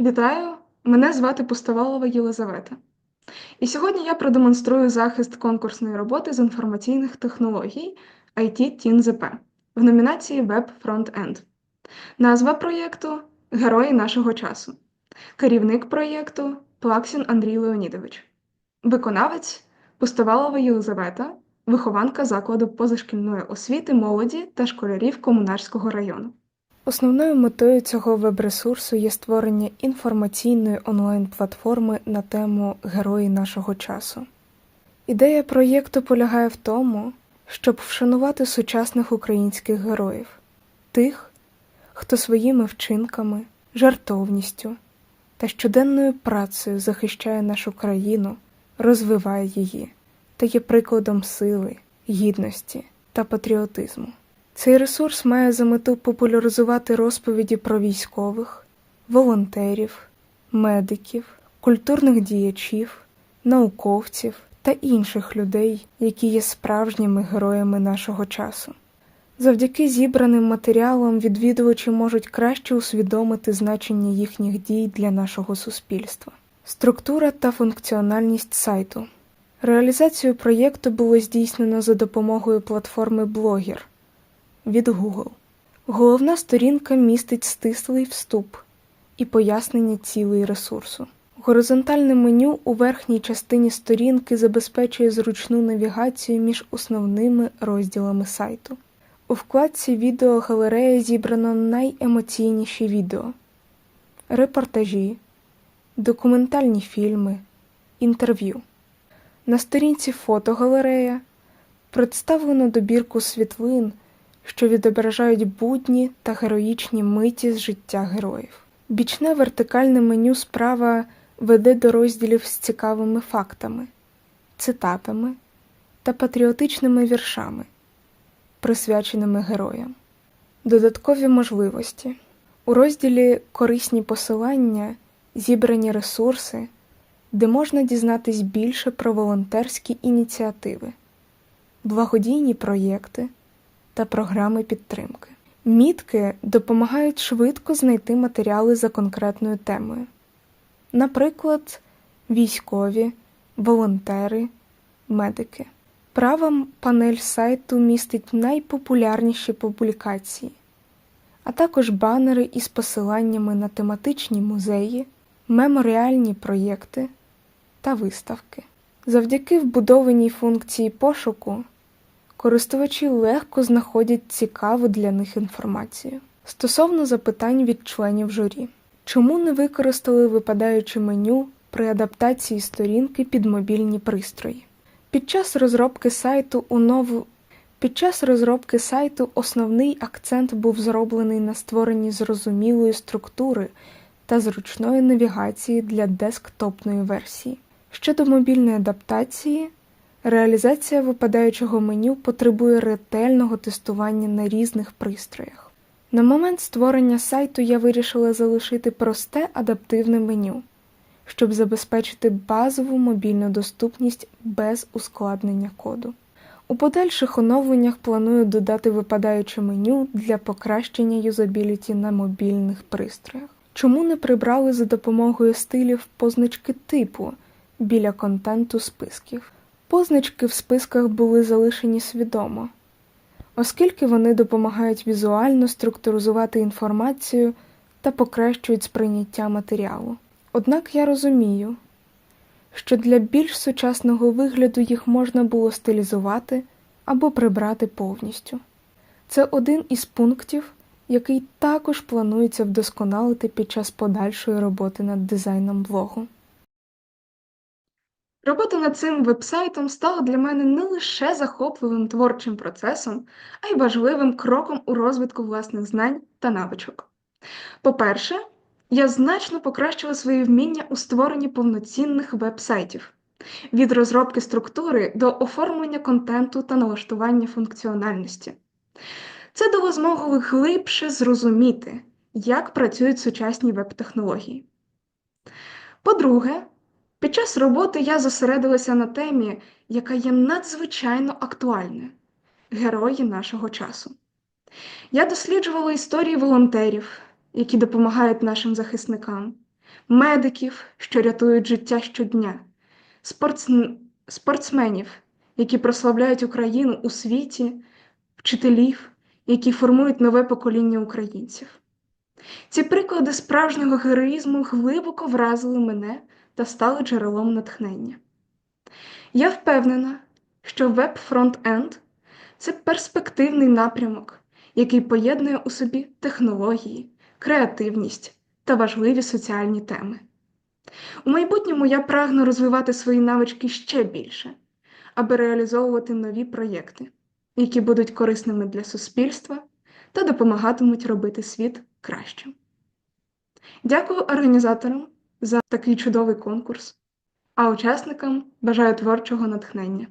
Вітаю! Мене звати Пустовалова Єлизавета. І сьогодні я продемонструю захист конкурсної роботи з інформаційних технологій IT Teen ZP в номінації Web Front-End. Назва проєкту Герої нашого часу. Керівник проєкту Плаксін Андрій Леонідович. Виконавець Пустовалова Єлизавета, вихованка закладу позашкільної освіти молоді та школярів Комунарського району. Основною метою цього веб-ресурсу є створення інформаційної онлайн-платформи на тему Герої нашого часу. Ідея проєкту полягає в тому, щоб вшанувати сучасних українських героїв, тих, хто своїми вчинками, жартовністю та щоденною працею захищає нашу країну, розвиває її та є прикладом сили, гідності та патріотизму. Цей ресурс має за мету популяризувати розповіді про військових, волонтерів, медиків, культурних діячів, науковців та інших людей, які є справжніми героями нашого часу. Завдяки зібраним матеріалам відвідувачі можуть краще усвідомити значення їхніх дій для нашого суспільства. Структура та функціональність сайту. Реалізацію проєкту було здійснено за допомогою платформи Блогер від Google. Головна сторінка містить стислий вступ і пояснення цілей ресурсу. Горизонтальне меню у верхній частині сторінки забезпечує зручну навігацію між основними розділами сайту. У вкладці Відеогалерея зібрано найемоційніші відео, репортажі, документальні фільми, інтерв'ю. На сторінці Фотогалерея представлено добірку світлин що відображають будні та героїчні миті з життя героїв. Бічне вертикальне меню справа веде до розділів з цікавими фактами, цитатами та патріотичними віршами, присвяченими героям. Додаткові можливості. У розділі Корисні посилання зібрані ресурси, де можна дізнатись більше про волонтерські ініціативи, благодійні проєкти та програми підтримки. Мітки допомагають швидко знайти матеріали за конкретною темою, наприклад, військові, волонтери, медики. Права панель сайту містить найпопулярніші публікації, а також банери із посиланнями на тематичні музеї, меморіальні проєкти та виставки. Завдяки вбудованій функції пошуку користувачі легко знаходять цікаву для них інформацію. Стосовно запитань від членів журі, чому не використали випадаюче меню при адаптації сторінки під мобільні пристрої? Під час розробки сайту у нову під час розробки сайту основний акцент був зроблений на створенні зрозумілої структури та зручної навігації для десктопної версії. Щодо мобільної адаптації, Реалізація випадаючого меню потребує ретельного тестування на різних пристроях. На момент створення сайту я вирішила залишити просте адаптивне меню, щоб забезпечити базову мобільну доступність без ускладнення коду. У подальших оновленнях планую додати випадаюче меню для покращення юзабіліті на мобільних пристроях. Чому не прибрали за допомогою стилів позначки типу біля контенту списків? Позначки в списках були залишені свідомо, оскільки вони допомагають візуально структуризувати інформацію та покращують сприйняття матеріалу. Однак я розумію, що для більш сучасного вигляду їх можна було стилізувати або прибрати повністю. Це один із пунктів, який також планується вдосконалити під час подальшої роботи над дизайном блогу. Робота над цим вебсайтом стала для мене не лише захопливим творчим процесом, а й важливим кроком у розвитку власних знань та навичок. По-перше, я значно покращила свої вміння у створенні повноцінних веб-сайтів від розробки структури до оформлення контенту та налаштування функціональності. Це дало змогу глибше зрозуміти, як працюють сучасні веб-технології. По-друге, під час роботи я зосередилася на темі, яка є надзвичайно актуальною герої нашого часу. Я досліджувала історії волонтерів, які допомагають нашим захисникам, медиків, що рятують життя щодня, спортсн- спортсменів, які прославляють Україну у світі, вчителів, які формують нове покоління українців. Ці приклади справжнього героїзму глибоко вразили мене та стали джерелом натхнення. Я впевнена, що веб-фронт-енд це перспективний напрямок, який поєднує у собі технології, креативність та важливі соціальні теми. У майбутньому я прагну розвивати свої навички ще більше, аби реалізовувати нові проєкти, які будуть корисними для суспільства та допомагатимуть робити світ кращим. Дякую організаторам за такий чудовий конкурс, а учасникам бажаю творчого натхнення.